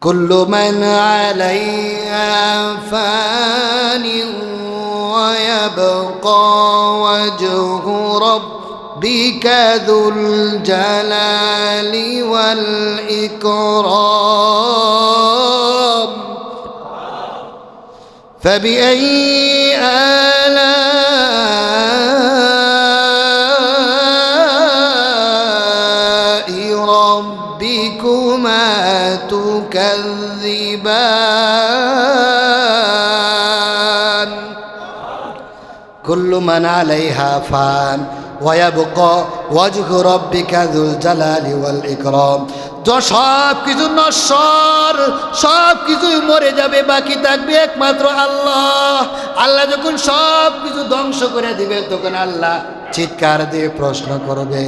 كل من عليها فان ويبقى وجه ربك ذو الجلال والإكرام. فبأي آلاء কুল্লু মানালাইহা হাফান ওয়াবুক ওয়াজহু রব্বিকা যুল জালালি ওয়াল ইকরাম। তো সব কিছু নশ্বর, সব কিছুই মরে যাবে, বাকি থাকবে একমাত্র আল্লাহ। আল্লাহ যখন সব কিছু ধ্বংস করে দিবে, তখন আল্লাহ চিৎকার দিয়ে প্রশ্ন করবে,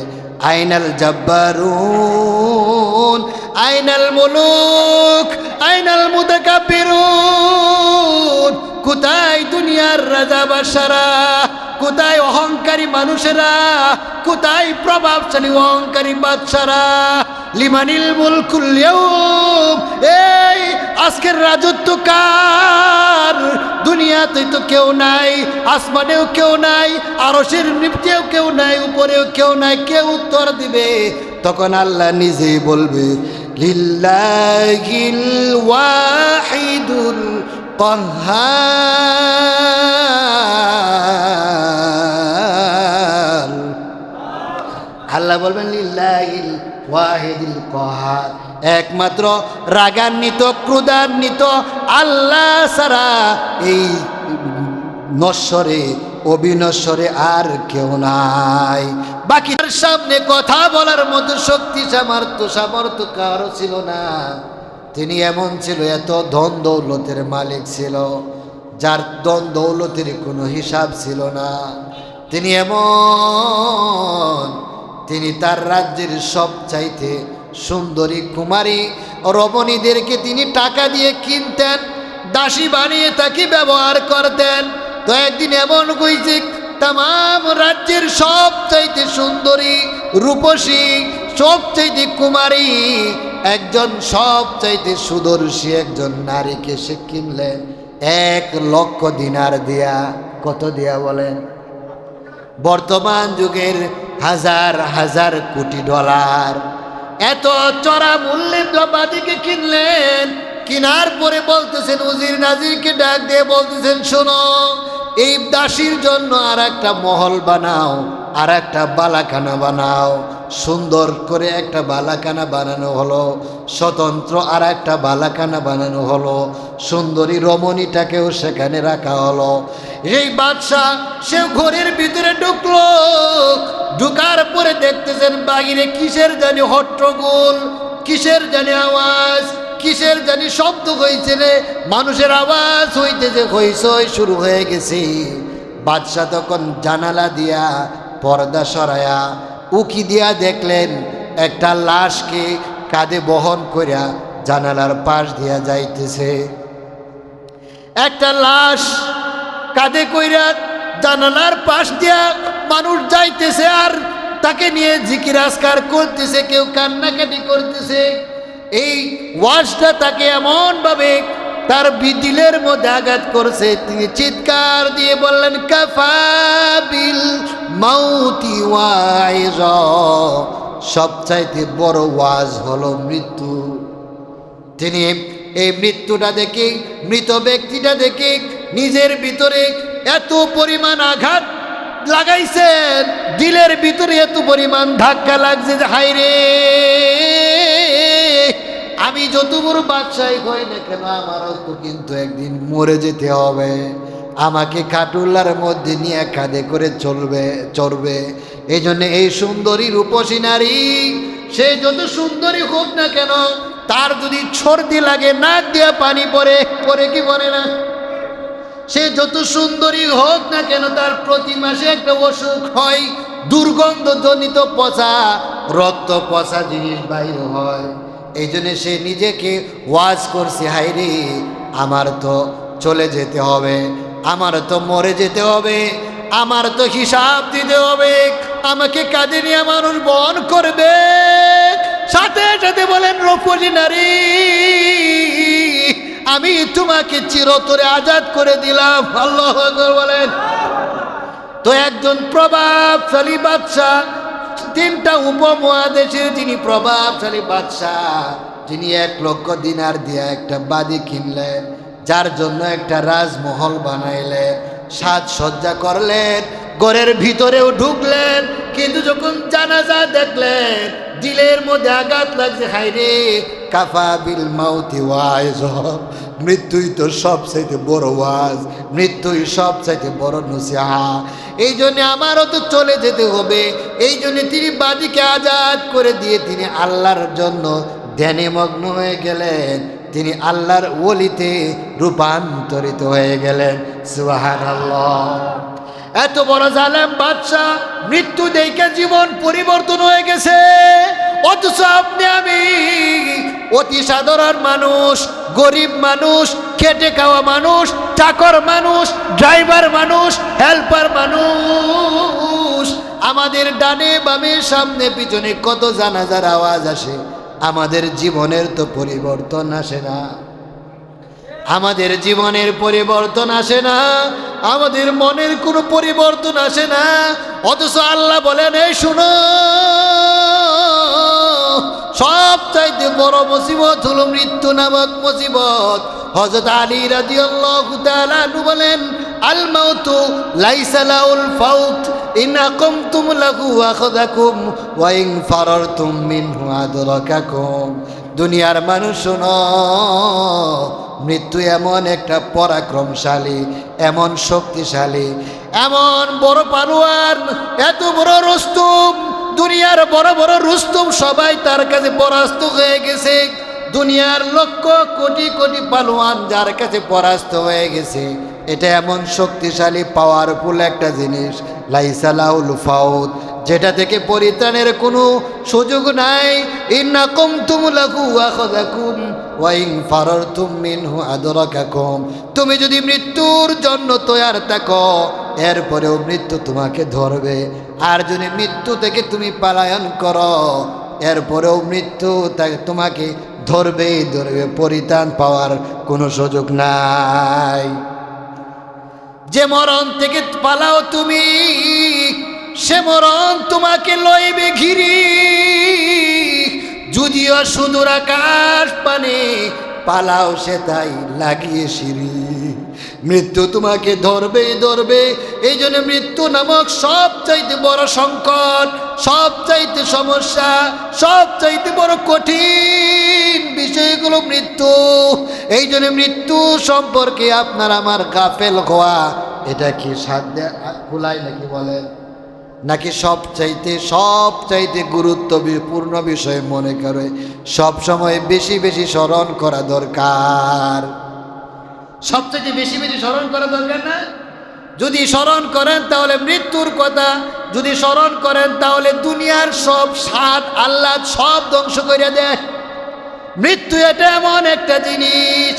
আইনাল জাব্বারুন, আইনাল মুলুক, আইনাল মুদাকাব্বিরুন কোথায় দুনিয়ার রাজা বাসারা কোথায় অহংকারী মানুষেরা? কোথায় প্রভাবশালী অহংকারী বাদশারা? লিমানিল মুলকুল এই আজকের রাজত্ব কার? দুনিয়াতে তো কেউ নাই, আসমানেও কেউ নাই, আরশের নিচেও কেউ নাই, উপরেও কেউ নাই, কেউ উত্তর দিবে। তখন আল্লাহ নিজেই বলবে, লিল্লাহিল ওয়াহিদুল কহার আল্লাহ বলবেন কহার। একমাত্র রাগান্বিত ক্রুদান্বিত আল্লাহ সারা এই নশ্বরে, অবিনশ্বরে আর কেউ নাই। বাকি সামনে কথা বলার মতো শক্তি সামর্থ্য সামর্থ্য কারও ছিল না। তিনি এমন ছিল, এত ধন দৌলতের মালিক ছিল, যার ধন দৌলতের কোনো হিসাব ছিল না। তিনি এমন, তিনি তার রাজ্যের সব চাইতে সুন্দরী কুমারী রমণীদেরকে তিনি টাকা দিয়ে কিনতেন, দাসী বানিয়ে তাকে ব্যবহার করতেন। তো একদিন এমন হয়েছে তাম রাজ্যের সব চাইতে সুন্দরী রূপসী সব চাইতে কুমারী একজন সব চাইতে সুদর্শী একজন নারীকে সে কিনলেন এক লক্ষ দিনার দিয়া কত দিয়া বলেন বর্তমান যুগের হাজার হাজার কোটি ডলার। এত চড়া মূল্যের বাদিকে কিনলেন, কিনার পরে বলতেছেন, উজির নাজিরকে ডাক দিয়ে বলতেছেন, শোনো, এই দাসীর জন্য আর একটা মহল বানাও আর একটা বালাখানা বানাও। সুন্দর করে একটা বালাকানা বানানো হলো, স্বতন্ত্র আর একটা বালাকানা বানানো হলো, সুন্দরী রমণীটাকেও সেখানে রাখা হলো। এই বাদশাহ সে ঘরের ভিতরে ঢুকলো, ঢুকার পরে দেখতেছেন বাহিরে কিসের জানি হট্টগোল, কিসের জানি আওয়াজ, কিসের জানি শব্দ হয়েছে রে, মানুষের আওয়াজ হইতেছে হইসই শুরু হয়ে গেছে। বাদশাহ তখন জানালা দিয়া পর্দা সরায়া উকি দিয়া দেখলেন, একটা লাশকে কাঁধে বহন করিয়া জানালার পাশ দিয়া যাইতেছে। একটা লাশ কাঁধে কইরা জানালার পাশ দিয়া মানুষ যাইতেছে আর তাকে নিয়ে জিকির আসকার করতেছে, কেউ কান্নাকাটি করতেছে। এই ওয়াজটা তাকে এমনভাবে তার বিদিলের মধ্যে আঘাত করছে। তিনি চিৎকার দিয়ে বললেন কাফাবিল মাউতি ওয়াইজ। সবচাইতে বড় ওয়াজ হলো মৃত্যু। তিনি এই মৃত্যুটা দেখে, মৃত ব্যক্তিটা দেখে নিজের ভিতরে এত পরিমাণ আঘাত লাগাইছেন। দিলের ভিতরে এত পরিমাণ ধাক্কা লাগছে যে হাইরে আমি যত বড় বাদশাহী হই না কেন, আমারও তো কিন্তু একদিন মরে যেতে হবে। আমাকে খাটুল্লার মধ্যে নিয়ে কাঁধে করে চলবে, চড়বে। এই জন্য এই সুন্দরী রূপসী নারী, সে যত সুন্দরী হোক না কেন, তার যদি সর্দি লাগে, নাক দিয়ে পানি পরে পরে কি পরে না? সে যত সুন্দরী হোক না কেন, তার প্রতি মাসে একটা অসুখ হয় দুর্গন্ধ জনিত পচা, রক্ত পচা জিনিস বাইর হয়। এই জন্য সে নিজেকে ওয়াজ করছে হাইরে আমার তো চলে যেতে হবে, আমার তো মরে যেতে হবে, আমার তো হিসাব দিতে হবে, আমাকে কাঁদে নিয়ে মানুষ বহন করবে। সাথে সাথে বলেন রূপসী নারী, আমি তোমাকে চিরতরে আজাদ করে দিলাম। আল্লাহ বলেন। তো একজন প্রভাবশালী বাদশাহ তিনটা উপমহাদেশের যিনি প্রভাবশালী বাদশাহ, যিনি এক লক্ষ দিনার দিয়ে একটা বাদি কিনলেন, যার জন্য একটা রাজমহল বানাইলেন, সাজসজ্জা করলেন, ঘরের ভিতরেও ঢুকলেন, কিন্তু যখন জানাজা দেখলেন, দিলের মধ্যে আঘাত লাগছে হাইরে কাফা বিল মাউতি ওয়াইজ মৃত্যুই তো সবচাইতে বড় ওয়াজ, মৃত্যুই সবচাইতে বড় নসিহা। এই জন্যে আমারও তো চলে যেতে হবে। এই জন্যে তিনি বাদিকে আজাদ করে দিয়ে তিনি আল্লাহর জন্য ধ্যানে মগ্ন হয়ে গেলেন। তিনি আল্লাহর ওলিতে রূপান্তরিত হয়ে গেলেন। সুবাহান এত বড় জালেম বাদশাহ মৃত্যু দেখে জীবন পরিবর্তন হয়ে গেছে। অথচ আপনি, আমি অতি সাধারণ মানুষ, গরিব মানুষ, খেটে খাওয়া মানুষ, চাকর মানুষ, ড্রাইভার মানুষ, হেল্পার মানুষ। আমাদের ডানে বামে, সামনে, পিছনে কত জানাজার আওয়াজ আসে। আমাদের জীবনের তো পরিবর্তন আসে না। আমাদের জীবনের পরিবর্তন আসে না, আমাদের মনের কোনো পরিবর্তন আসে না। অথচ আল্লাহ বলেন, এই শুনো সব চাইতে বড় মুসিবত হলো মৃত্যু নামক মুসিবত। হজরত আলী তাআলা আনহু বলেন, আল মাউতু লাইসা লাউল ফাউত, ইন আকামতুম লাহু আখাযাকুম, ওয়া ইন ফারারতুম মিনহু আদরাকাকুম। দুনিয়ার মানুষ শোনো মৃত্যু এমন একটা পরাক্রমশালী, এমন শক্তিশালী, এমন বড় পালোয়ান, এত বড় রুস্তুম, দুনিয়ার বড় বড় রুস্তুম সবাই তার কাছে পরাস্ত হয়ে গেছে। দুনিয়ার লক্ষ কোটি কোটি পালোয়ান যার কাছে পরাস্ত হয়ে গেছে। এটা এমন শক্তিশালী পাওয়ারফুল একটা জিনিস। লাইসালাউল ফাউদ। যেটা থেকে পরিত্রাণের কোনো সুযোগ নাই। ইন্নাকুম তুমুলাকু আখাযাকুম ওয়া ইন ফারারতুম মিনহু আদরাকাকুম। তুমি যদি মৃত্যুর জন্য তৈয়ার থাকো, এরপরেও মৃত্যু তোমাকে ধরবে। আর যদি মৃত্যু থেকে তুমি পালায়ন করো, এরপরেও মৃত্যু তোমাকে ধরবেই ধরবে। পরিত্রাণ পাওয়ার কোনো সুযোগ নাই। যে মরণ থেকে পালাও তুমি সে মরণ তোমাকে লইবে ঘিরি। যদিও সুদূর আকাশ পানে পালাও সে তাই লাগিয়ে সিঁড়ি। মৃত্যু তোমাকে ধরবে ধরবে এই জন্য মৃত্যু নামক সব চাইতে বড় সংকট সব চাইতে সমস্যা সব চাইতে বড় কঠিন বিষয়গুলো মৃত্যু। এই জন্য মৃত্যু সম্পর্কে আপনার আমার গাফেল হওয়া, এটা কি সাধ্য? খোলাই নাকি বলেন? নাকি সব চাইতে সব চাইতে গুরুত্বপূর্ণ বিষয় মনে করে সব সময় বেশি বেশি স্মরণ করা দরকার? সবচেয়ে বেশি বেশি স্মরণ করা দরকার না? যদি স্মরণ করেন তাহলে মৃত্যুর কথা, যদি স্মরণ করেন তাহলে দুনিয়ার সব স্বাদ আল্লাহ সব ধ্বংস করে দেয়। মৃত্যু এটা এমন একটা জিনিস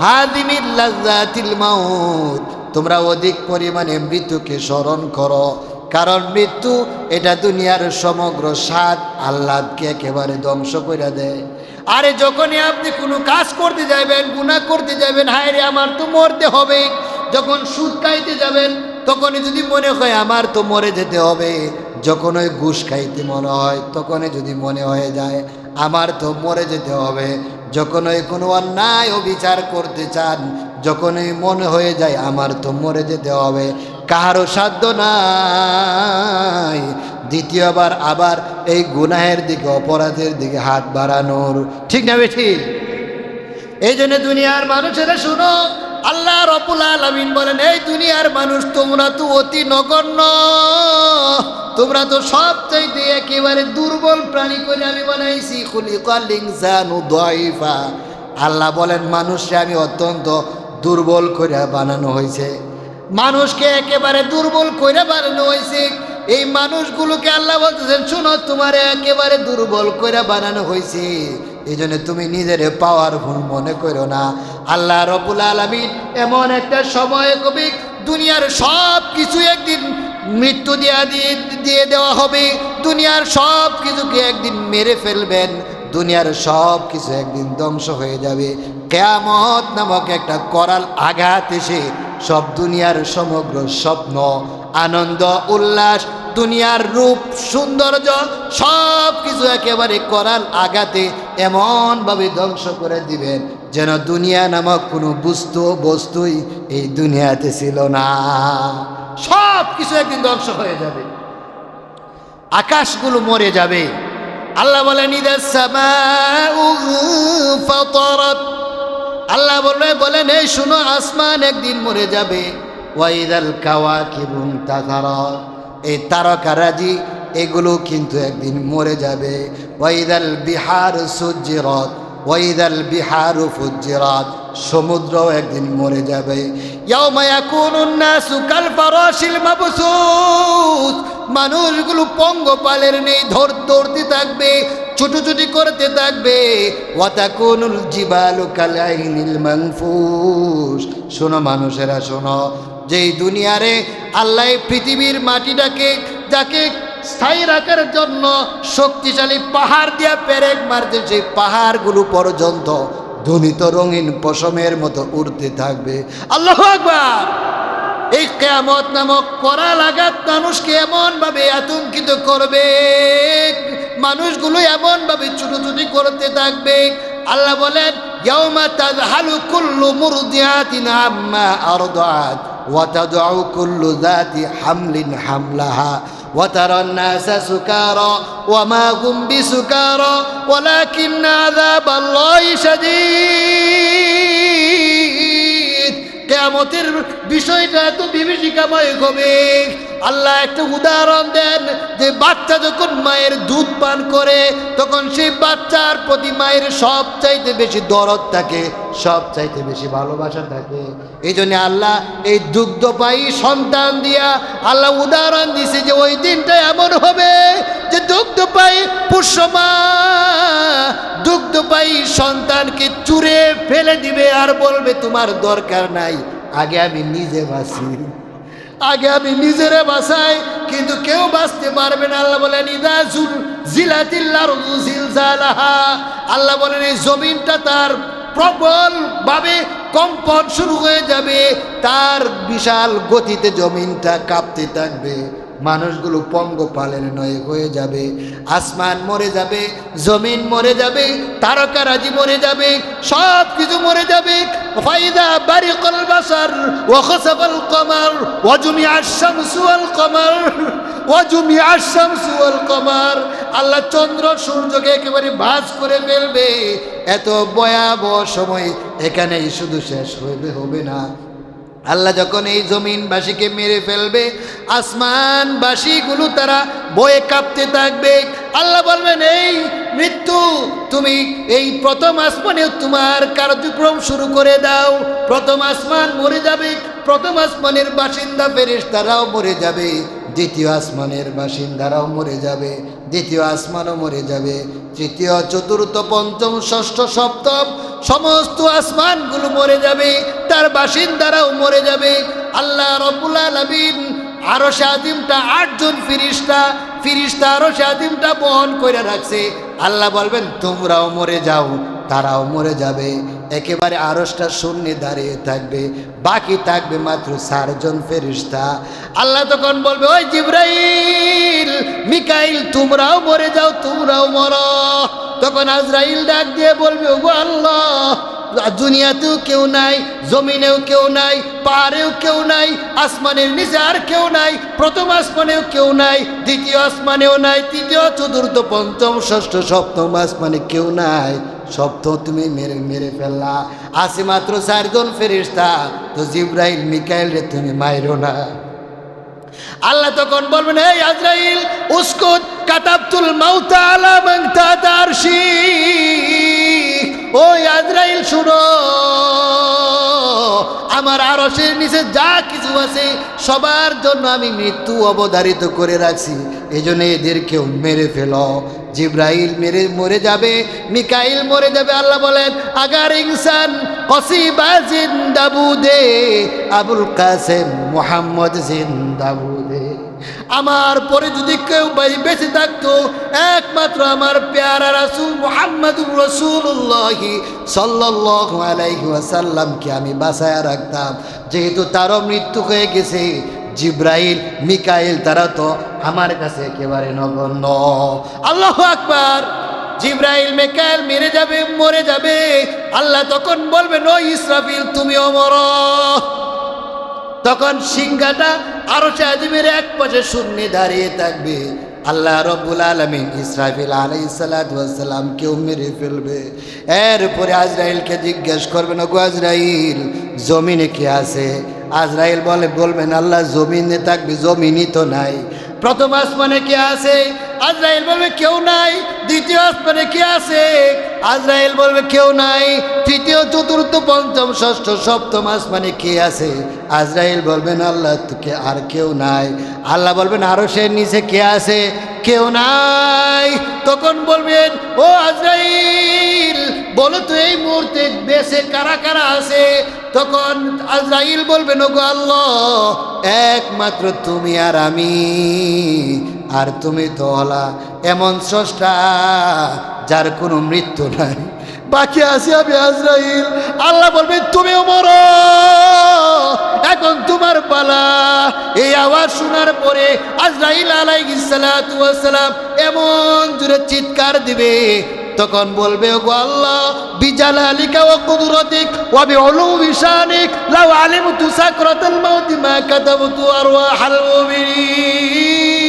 হাদিমিল লাজ্জাতিল মাউত। তোমরা অধিক পরিমাণে মৃত্যুকে স্মরণ করো। কারণ মৃত্যু এটা দুনিয়ার সমগ্র স্বাদ আহ্লাদকে একেবারে ধ্বংস করে দেয়। আরে যখনই আপনি কোনো কাজ করতে যাবেন, গুনাহ করতে যাবেন, হায় রে, আমার তো মরতে হবে। যখন সুদ খাইতে যাবেন, তখনই যদি মনে হয় আমার তো মরে যেতে হবে। যখন ওই ঘুষ খাইতে মনে হয়, তখনই যদি মনে হয়ে যায়, আমার তো মরে যেতে হবে। যখন ওই কোনো অন্যায় ও বিচার করতে চান যখনই মনে হয়ে যায়, আমার তো মরে যেতে হবে। কাহারও সাধ্য নাই। দ্বিতীয়বার আবার এই গুনাহের দিকে, অপরাধের দিকে হাত বাড়ানোর। ঠিক না বেঠি? এই জন্য দুনিয়ার মানুষেরা শুনো, আল্লাহ রপুল আলমিন বলেন, এই দুনিয়ার মানুষ, তোমরা তো অতি নগণ্য। তোমরা তো সব চাইতে একেবারে দুর্বল প্রাণী করে আমি বানাইছি। আল্লাহ বলেন মানুষকে আমি অত্যন্ত দুর্বল করে বানানো হয়েছে মানুষকে একেবারে দুর্বল করে বানানো হয়েছে এই মানুষগুলোকে আল্লাহ বলতেছেন, শুনো, তোমার একেবারে দুর্বল করে বানানো হয়েছে এই জন্য তুমি নিজের পাওয়ারফুল মনে করো না। আল্লাহ রবুল আলমিন এমন একটা সময় কবি, দুনিয়ার সব কিছু একদিন মৃত্যু দেওয়া দিয়ে দিয়ে দেওয়া হবে। দুনিয়ার সব কিছুকে একদিন মেরে ফেলবেন। দুনিয়ার সব কিছু একদিন ধ্বংস হয়ে যাবে। কেয়ামত নামক একটা করাল আঘাত এসে সব দুনিয়ার সমগ্র স্বপ্ন, আনন্দ, উল্লাস, দুনিয়ার রূপ, সৌন্দর্য সব কিছু একেবারে করাল আঘাতে এমনভাবে ধ্বংস করে দিবেন যেন দুনিয়া নামক কোনো বস্তু বস্তুই এই দুনিয়াতে ছিল না। সব কিছু একদিন ধ্বংস হয়ে যাবে। আকাশগুলো মরে যাবে। আল্লাহ বলেন, ইদাস আল্লাহ বলবে, বলেন, এই শুনো, আসমান একদিন মরে যাবে। ওয়াইদাল কাওয়াকিবুন তাতারাত এই তারকারাজি এগুলো কিন্তু একদিন মরে যাবে। ওয়াইদাল বিহার সুজ্জিরত ওয়াইদাল বিহার ফুজ্জিরাত সমুদ্র একদিন মরে যাবে। মানুষগুলো পঙ্গপালের নেই ধর দৌড়তে থাকবে। ছুটোছুটি করতে থাকবে। জিবালু শোনো মানুষেরা, শোনো। যেই দুনিয়ারে আল্লাহ পৃথিবীর মাটিটাকে, যাকে স্থায়ী রাখার জন্য শক্তিশালী পাহাড় দিয়া পেরেক মারতে সেই পাহাড়গুলো পর্যন্ত ধ্বনিত রঙিন পশমের মতো উড়তে থাকবে। আল্লাহ আকবার! এই কেয়ামত নামক করা লাগাত মানুষকে এমনভাবে আতঙ্কিত করবে মানুষগুলো এমনভাবে ছুটোছুটি করতে থাকবে আল্লাহ বলেন ইয়াউমা তাযহালু কুল্লু মুরদিয়াতিন আম্মা আরদাত ওয়া তাদউ কুল্লু যাতি হামলিন হামলাহা وترى الناس سكارى وما هم بسكارى ولكن عذاب الله شديد কেয়ামতের বিষয়টা এত বিভীষিকাময় হবে আল্লাহ একটা উদাহরণ দেন যে বাচ্চা যখন মায়ের দুধ পান করে, তখন সেই বাচ্চার প্রতি মায়ের সব চাইতে বেশি দরদ থাকে সব চাইতে বেশি ভালোবাসা থাকে। এই জন্য আল্লাহ এই দুগ্ধপায়ী সন্তান দিয়া আল্লাহ উদাহরণ দিছে যে ওই দিনটা এমন হবে যে দুগ্ধপায়ী পুষ্যমা দুগ্ধপায়ী সন্তানকে চুরে ফেলে দিবে আর বলবে, তোমার দরকার নাই, আগে আমি নিজে বাঁচি। আগে আমি নিজেরে বাঁচাই, কিন্তু কেউ বাঁচতে পারবে না। আল্লাহ বলেন জিলাতিল্লার আল্লাহ বলেন, এই জমিনটা তার প্রবল ভাবে কম্পন শুরু হয়ে যাবে। তার বিশাল গতিতে জমিনটা কাঁপতে থাকবে। মানুষগুলো পঙ্গপালের নয় হয়ে যাবে। আসমান মরে যাবে, জমিন মরে যাবে তারকারাজি মরে যাবে সব কিছু মরে যাবে। ফাইদা বারিকাল বাসার, ওয়া কমার, ওয়া জুমিআশ শামসু কমার, ওয়া জুমিআশ শামসু কমার। আল্লাহ চন্দ্র সূর্যকে একেবারে ভাঁজ করে ফেলবে। এত ভয়াবহ সময় এখানেই শুধু শেষ হবে হবে না। আল্লাহ যখন এই জমিনবাসীকে মেরে ফেলবে, আসমানবাসীগুলো তারা বয়ে কাঁপতে থাকবে। আল্লাহ বলবেন, এই মৃত্যু তুমি এই প্রথম আসমানে তোমার কার্যক্রম শুরু করে দাও। প্রথম আসমান মরে যাবে, প্রথম আসমানের বাসিন্দা ফেরেশ তারাও মরে যাবে, দ্বিতীয় আসমানের বাসিন্দারাও মরে যাবে, দ্বিতীয় আসমানও মরে যাবে, তৃতীয়, চতুর্থ, পঞ্চম, ষষ্ঠ, সপ্তম সমস্ত আসমানগুলো মরে যাবে, তার বাসিন্দারাও মরে যাবে। আল্লাহ রবুল আলমিন আরও সে আদিমটা আটজন ফিরিস্তা ফিরিস্তা আরও সে আদিমটা বহন করে রাখছে। আল্লাহ বলবেন, তোমরাও মরে যাও তারাও মরে যাবে। একেবারে আরসটা শূন্যে দাঁড়িয়ে থাকবে। বাকি থাকবে মাত্র চারজন ফেরিস্তা আল্লাহ তখন বলবে, ওই জিব্রাইল, মিকাইল, তোমরাও মরে যাও, তোমরাও মরো। তখন আজরাইল ডাক দিয়ে বলবে ও আল্লাহ, দুনিয়াতেও কেউ নাই, জমিনেও কেউ নাই, পাহাড়েও কেউ নাই, আসমানের নিচে আর কেউ নাই, প্রথম আসমানেও কেউ নাই, দ্বিতীয় আসমানেও নাই, তৃতীয়, চতুর্থ, পঞ্চম, ষষ্ঠ, সপ্তম আসমানে কেউ নাই। সপ্তম তুমি মেরে মেরে ফেললা। আসে মাত্র চারজন ফেরিস্তা তো জিব্রাইল, মিকাইল রে তুমি মাইরো না। আল্লাহ তখন বলবেন এই আজরাইল, উস্কুত কাতাবতুল মাউতা আলা মান তাদারশি ওই আজরাইল, শুনো। আমার আরশের নিচে যা কিছু আছে, সবার জন্য আমি মৃত্যু অবধারিত করে রাখছি। এই জন্য এদেরকেও মেরে ফেলো। জিব্রাইল মেরে মরে যাবে, মিকাইল মরে যাবে। আল্লাহ বলেন, আগার ইনসান কসিবা জিন্দাবুদে, আবুল কাসেম মোহাম্মদ জিন্দাবুদে। আমার পরে যদি কেউ বেঁচে থাকতো, একমাত্র আমার পেয়ারা রাসুল মোহাম্মদুর রসুল্লাহি সাল্লাল্লাহু আলাইহি ওয়াসাল্লামকে আমি বাসায় রাখতাম। যেহেতু তারও মৃত্যু হয়ে গেছে জিব্রাইল, মিকাইল, তারা তো আমার কাছে একেবারে নগণ্য। আল্লাহ আকবার। জিব্রাইল, মেকাইল মেরে যাবে, মরে যাবে। আল্লাহ তখন বলবে, নো ইসরাফিল তুমি অমর তখন সিংহাটা আরও চাঁদিমের এক পাশে শূন্যে দাঁড়িয়ে থাকবে। আল্লাহ রব্বুল আলমিন ইসরাফিল আলাই সালাম কেউ মেরে ফেলবে। এরপরে আজরাইলকে জিজ্ঞেস করবেন গো আজরাইল, জমিনে কে আছে? আজরাইল বলে বলবেন আল্লাহ জমিনে থাকবে জমিনই তো নাই। প্রথম আসমানে কে আছে? আজরাইল বলবে, কেউ নাই। দ্বিতীয় আসমানে কে আছে? আজরাইল বলবে, কেউ নাই। তৃতীয়, চতুর্থ, পঞ্চম, ষষ্ঠ, সপ্তম আসমানে কে আছে? আজরাইল বলবেন, আল্লাহ তোকে আর কেউ নাই। আল্লাহ বলবেন, আরও সে নিচে কে আছে? কেউ নাই। তখন বলবেন, ও আজরাইল, বলো তো এই মুহূর্তে বেশে কারা কারা আছে? তখন আজরাইল বলবেন ও গো আল্লাহ, একমাত্র তুমি আর আমি। আর তুমি তো হলা এমন স্রষ্টা যার কোনো মৃত্যু নাই। বাকি আছে আমি আজরাইল। আল্লাহ বলবে, তুমিও মরো। এখন তোমার পালা। এই আওয়াজ শোনার পরে আজরাইল আলাইসালাম এমন জুড়ে চিৎকার দিবে। তখন বলবে ও আল্লাহ, বিজালালিকা ওয়া কুদরতিক ওয়া বিউলুমি শানিক, লাউ আলিমতু সাকরাতাল মাউতি মা কাতাবতু আরওয়াহাল মুমিনিন।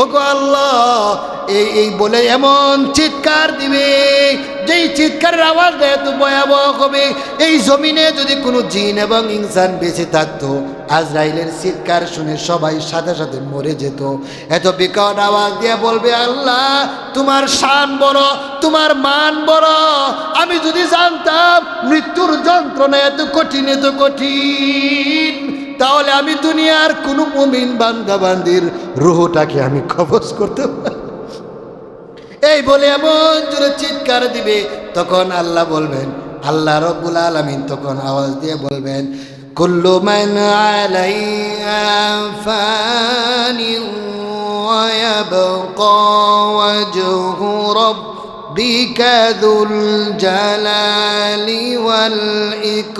ও আল্লাহ, এই এই বলে এমন চিৎকার দিবে, যেই চিৎকারের আওয়াজটা এত ভয়াবহ হবে। এই জমিনে যদি কোনো জিন এবং ইনসান বেঁচে থাকতো, আজরাইলের চিৎকার শুনে সবাই সাথে সাথে মরে যেত। এত বিকট আওয়াজ দিয়ে বলবে, আল্লাহ, তোমার শান বড়, তোমার মান বড়। আমি যদি জানতাম মৃত্যুর যন্ত্রণা এত কঠিন এত কঠিন। তাহলে আমি দুনিয়ার কোনো মুমিন বান্দাবান্দির রুহটাকে আমি কবজ করতে এই বলে এমন জোরে চিৎকার দিবে, তখন আল্লাহ বলবেন, আল্লাহ রব্বুল আলমিন তখন আওয়াজ দিয়ে বলবেন, কুল্লু আলাইয়া ফানি ওয়াবকা রব্ব ربك ذو الجلال والإكرام.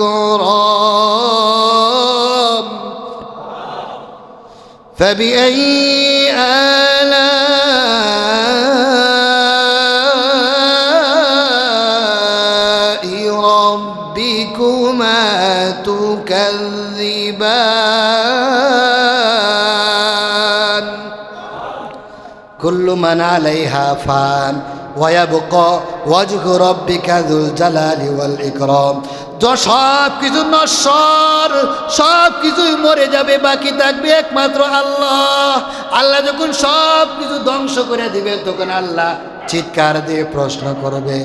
فبأي آلاء ربكما تكذبان؟ كل من عليها فان. ওয়াবকা ওয়াজহু রাব্বিকা যুল জালালি ওয়াল ইকরাম। সব কিছু নশ্বর, সব কিছুই মরে যাবে, বাকি থাকবে একমাত্র আল্লাহ। আল্লাহ যখন সব কিছু ধ্বংস করে দিবে, তখন আল্লাহ চিৎকার দিয়ে প্রশ্ন করবে,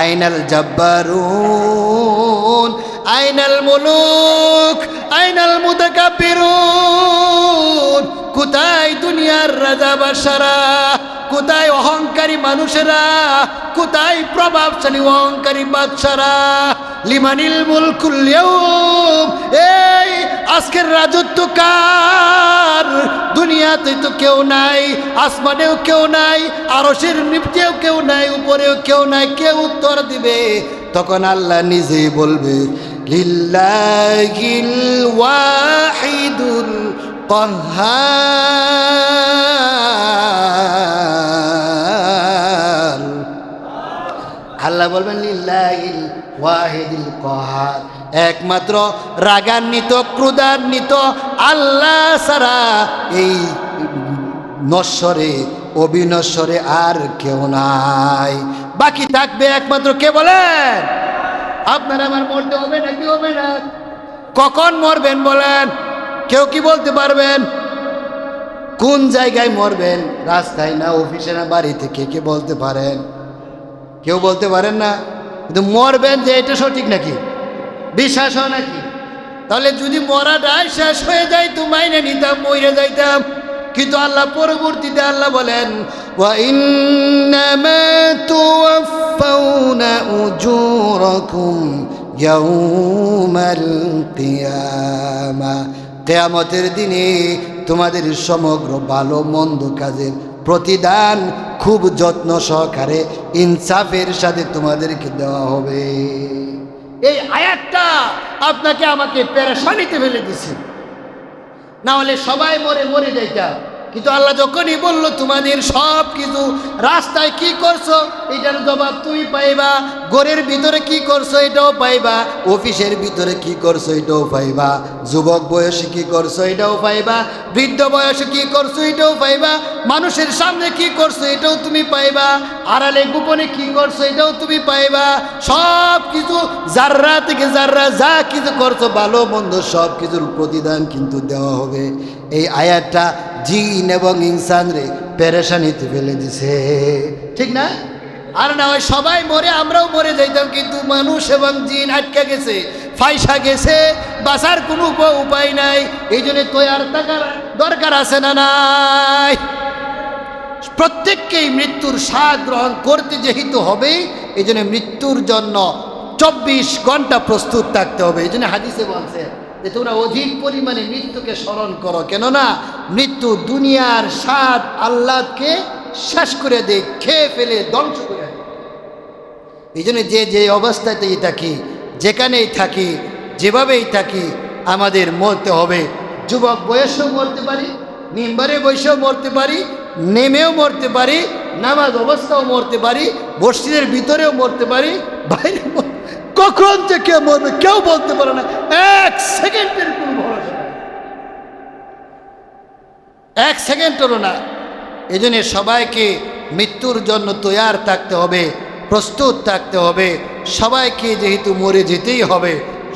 আইনাল জাব্বারুন, আইনাল মুলুক, আইনাল মুতাকাব্বিরুন, কোথায় দুনিয়ার রাজা বাসারা কোথায় অহংকারী মানুষেরা? কোথায় প্রভাবশালী অহংকারী বাদশারা? লিমানিল ইয়াউম এই আজকের রাজত্ব কার? দুনিয়াতে তো কেউ নাই, আসমানেও কেউ নাই, আরশের নিচেও কেউ নাই, উপরেও কেউ নাই, কে উত্তর দিবে? তখন আল্লাহ নিজেই বলবে, লিল্লাহিল ওয়াহিদুল কহার আল্লাহ বলবেন, লিল্লাহিল ওয়াহিদুল কহার। একমাত্র রাগান্বিত, ক্রোধান্বিত আল্লাহ সারা এই নশ্বরে, অবিনশ্বরে আর কেউ নাই। বাকি থাকবে একমাত্র কে বলেন? আপনার আমার মরতে হবে নাকি হবে না? কখন মরবেন বলেন? কেউ কি বলতে পারবেন? কোন জায়গায় মরবেন? রাস্তায় না, অফিসে না, বাড়িতে কে কে বলতে পারেন? কেউ বলতে পারেন না, কিন্তু মরবেন যে এটা সঠিক নাকি? বিশ্বাস হয় নাকি? তাহলে যদি মরাটাই শেষ হয়ে যায়, তো মাইনে নিতাম মরে যাইতাম। কিন্তু আল্লাহ পরবর্তীতে আল্লাহ বলেন কেয়ামতের দিনে তোমাদের সমগ্র ভালো, মন্দ কাজের প্রতিদান খুব যত্ন সহকারে ইনসাফের সাথে তোমাদেরকে দেওয়া হবে। এই আয়াতটা আপনাকে আমাকে পেরেশানিতে ফেলে দিছে। না হলে সবাই মরে মরে যাইতাম। কিন্তু আল্লাহ যখনই বলল, তোমাদের সব কিছু রাস্তায় কি করছ? এটার জবাব তুমি পাইবা। ঘরের ভিতরে কি করছ, এটাও পাইবা। অফিসের ভিতরে কি করছ, এটাও পাইবা। যুবক বয়সে কি করছ, এটাও পাইবা। বৃদ্ধ বয়সে কি করছ, এটাও পাইবা। মানুষের সামনে কি করছ, এটাও তুমি পাইবা। আড়ালে গোপনে কি করছ, এটাও তুমি পাইবা। সব কিছু যাররা থেকে যাররা যা কিছু করছ, ভালো মন্দ সব কিছুর প্রতিদান কিন্তু দেওয়া হবে। এই আয়াতটা জিন এবং ইনসান রে পেরেশানিতে ফেলে দিছে। ঠিক না? আর না হয় সবাই মরে, আমরাও মরে যাইতাম, কিন্তু মানুষ এবং জিন আটকে গেছে, ফাইসা গেছে, বাঁচার কোনো উপায় নাই। এই জন্য তৈয়ার থাকার দরকার আছে না নাই? প্রত্যেককেই মৃত্যুর স্বাদ গ্রহণ করতে যেহেতু হবে, এই জন্য মৃত্যুর জন্য চব্বিশ ঘণ্টা প্রস্তুত থাকতে হবে। এই জন্য হাদিসে বলছে যে তোমরা অধিক পরিমাণে মৃত্যুকে স্মরণ করো। কেননা মৃত্যু দুনিয়ার স্বাদ আল্লাহকে শেষ করে দেয়, খেয়ে ফেলে ধ্বংস করে এই জন্য যে যে অবস্থাতেই থাকি, যেখানেই থাকি, যেভাবেই থাকি, আমাদের মরতে হবে। যুবক বয়সেও মরতে পারি নিম্বারে বয়সেও মরতে পারি, নেমেও মরতে পারি, নামাজ অবস্থাও মরতে পারি, মসজিদের ভিতরেও মরতে পারি, বাইরে মর- কখন যে কে মরবে কেউ বলতে পারে না। এক সেকেন্ডের কোনো ভরসা এক সেকেন্ডেরও না। এই জন্য সবাইকে মৃত্যুর জন্য তৈয়ার থাকতে হবে, প্রস্তুত থাকতে হবে। সবাইকে যেহেতু মরে যেতেই হবে,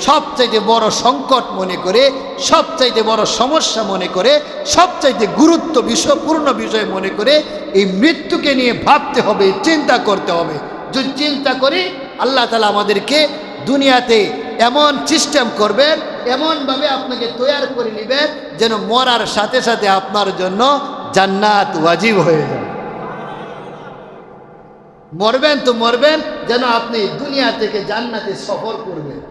সবচাইতে বড় সংকট মনে করে, সবচাইতে বড় সমস্যা মনে করে, সবচাইতে গুরুত্ব বিষয়পূর্ণ বিষয় মনে করে, এই মৃত্যুকে নিয়ে ভাবতে হবে, চিন্তা করতে হবে। যদি চিন্তা করি আল্লাহ তালা আমাদেরকে দুনিয়াতে এমন সিস্টেম করবেন এমনভাবে আপনাকে তৈয়ার করে নেবেন যেন মরার সাথে সাথে আপনার জন্য জান্নাত ওয়াজিব হয়ে যাবে মরবেন তো মরবেন, যেন আপনি দুনিয়া থেকে জান্নাতে সফর করবেন।